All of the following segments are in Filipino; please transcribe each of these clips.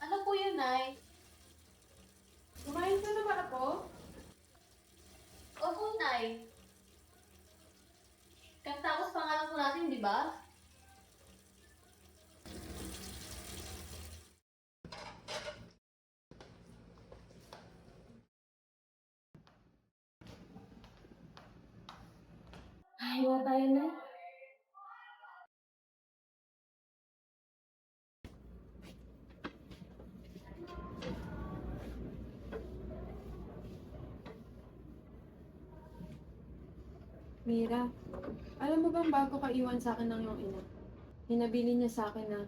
Ano po yun, Nay? Kumain ka na ba ako? Opo, Nay. Katapos pangalan po natin, di ba? Ay, wala tayo na. Mira, alam mo bang bago ka iwan sa akin ng iyong ina? Hinabili niya sa akin na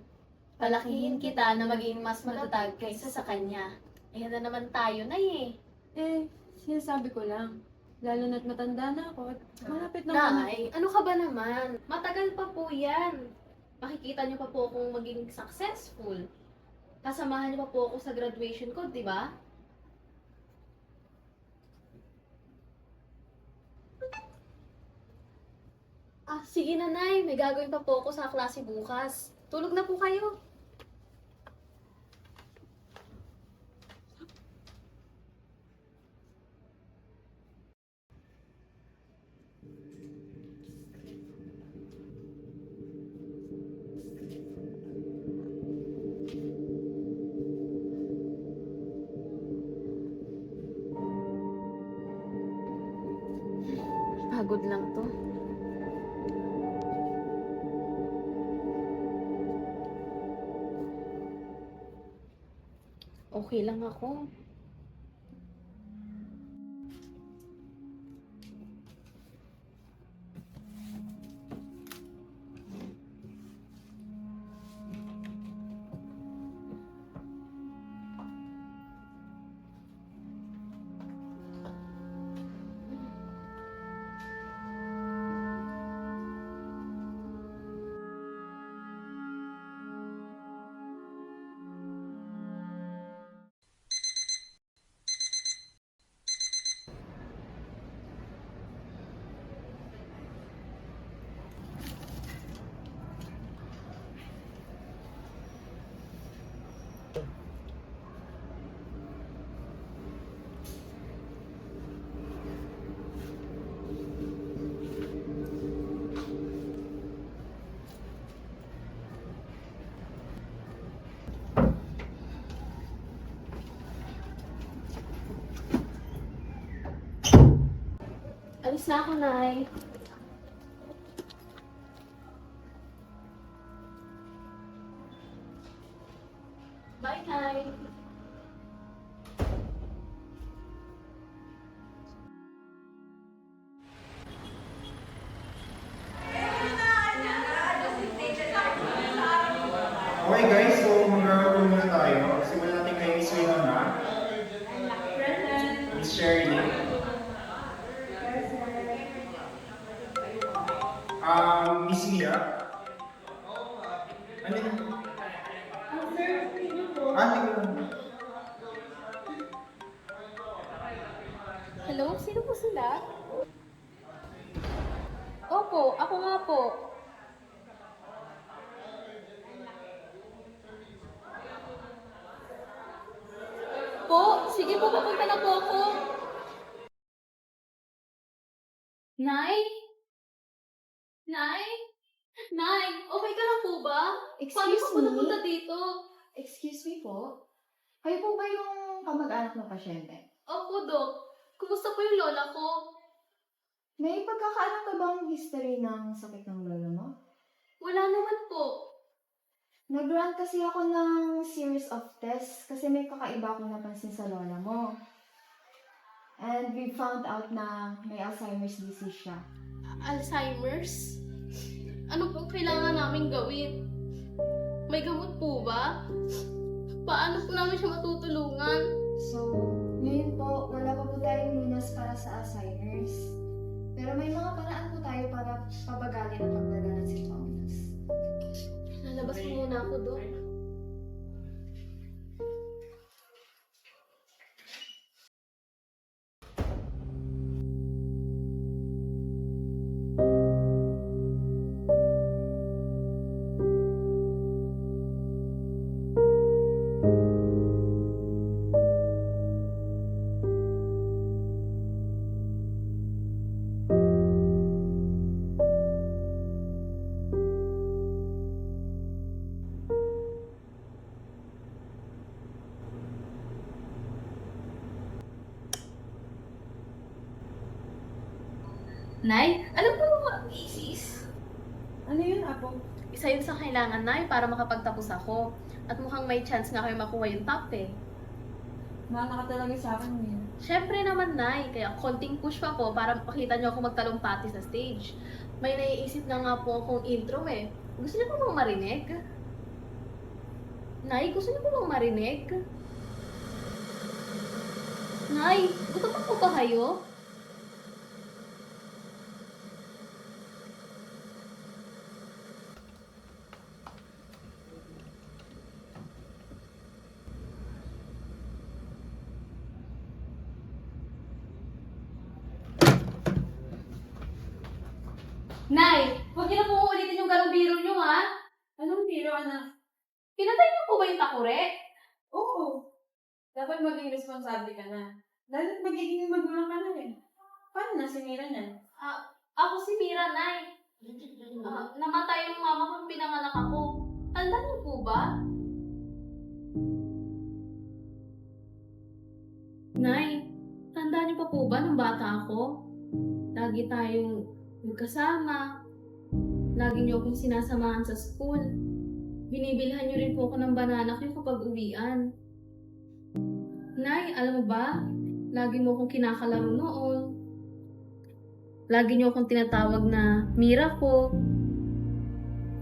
Palakihin kita na maging mas matatag kaysa sa kanya. Ayan na naman tayo, Nay eh. Eh, sinasabi ko lang. Lalo na't matanda na ako at malapit na Nay, ano ka ba naman? Matagal pa po yan. Makikita niyo pa po akong maging successful. Kasamahan niyo pa po ako sa graduation ko, di ba? Ah, sige na, Nay. May gagawin pa po ako sa klase bukas. Tulog na po kayo. Pagod lang to. Okay lang ako. Alis na ako, Nay. Bye, Nay. Okay guys, so mag-roll muna tayo. Natin kay Miss Winona. Miss Shirley. Mia. Ano yun? Ah, hindi ko lang. Hello? Sino po sila? Opo, ako nga po. Po, sige po, papunta na po ako. Nay? Nay? Nay, okay ka lang po ba? Paano Excuse ka po me? napunta dito? Excuse me po? Kayo po ba yung kamag-anak ng pasyente? Opo, Dok. Kumusta po yung lola ko? May pagkakaalam ka bang history ng sakit ng lolo mo? Wala naman po. Nag-run kasi ako ng series of tests kasi may kakaiba akong napansin sa lola mo. And we found out na may Alzheimer's disease siya. Alzheimer's? Ano po kailangan namin gawin? May gamot po ba? Paano po namin siya matutulungan? So, ngayon po, wala pa po tayong lunas para sa Alzheimer's. Pero may mga paraan po tayo para pabagalin ang paglaga ng symptoms. Lalabas muna ako, Dok. Nay, alam mo mga thesis? Ano yun, Apo? Isa yun sa kailangan, Nay, para makapagtapos ako. At mukhang may chance nga kayo makuha yung top eh. Mahal ka talaga sa akin, Mira. Siyempre naman, Nay. Kaya konting push pa po para makita niyo ako magtalumpati sa stage. May naiisip na nga po akong intro eh. Gusto niyo po bang marinig? Nay, gusto niyo po bang marinig? Nay, gusto pa po ba kayo? Nay, huwag niyo na po ulitin yung ganong biro niyo, ha? Anong biro, anak? Pinatay niyo po ba yung takure? Oo. Dapat maging responsable ka na. Dapat magiging magulang ka na rin. Paano na si Mira niyan? Ako si Mira, Nay. Ah, namatay yung mama kong pinanganak ako. Tanda niyo po ba? Nay, tanda niyo pa po ba nung bata ako? Lagi tayong magkasama. Lagi niyo akong sinasamahan sa school. Binibilhan niyo rin po ako ng banana ko kapag uwian. Nay, alam mo ba? Lagi mo akong kinakalaro noon. Lagi niyo akong tinatawag na Mira ko.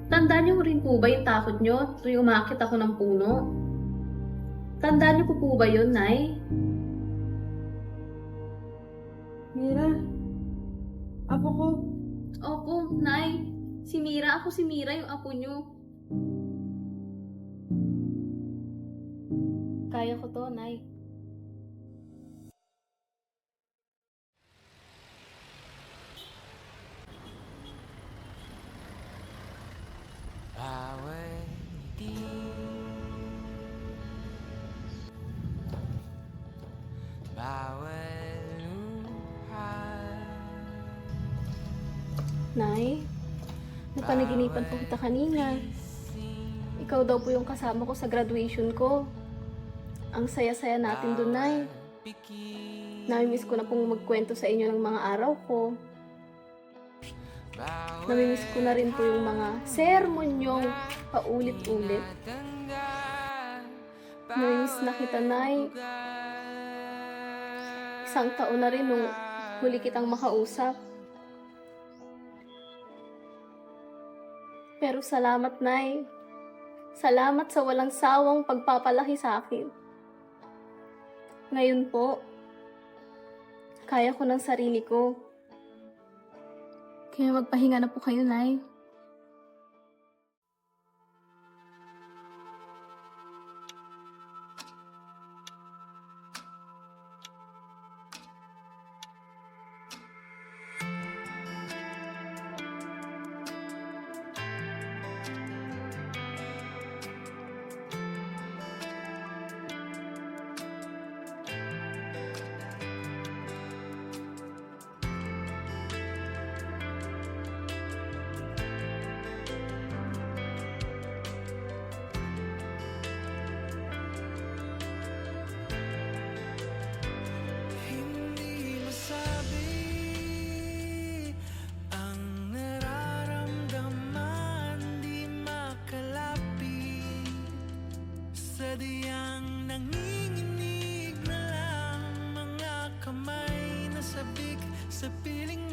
Tandaan niyo rin po ba yung takot niyo tuwing umakit ako ng puno? Tandaan niyo po po ba yun, Nay? Mira. Apo ko. Opo, Nay. Si Mira, ako si Mira, yung apo niyo. Kaya ko to, Nay. Nay, napanaginipan po kita kanina. Ikaw daw po yung kasama ko sa graduation ko. Ang saya-saya natin doon, Nay. Namimiss ko na pong magkwento sa inyo ng mga araw ko. Namimiss ko na rin po yung mga sermon nyong paulit-ulit. Namimiss na kita, Nay. Isang taon na rin nung huli kitang makausap. Pero salamat, Nay. Salamat sa walang sawang pagpapalaki sa akin. Ngayon po, kaya ko ng sarili ko. Kaya magpahinga na po kayo, Nay. Sadyang nanginginig na lang Mga kamay na sabik Sa piling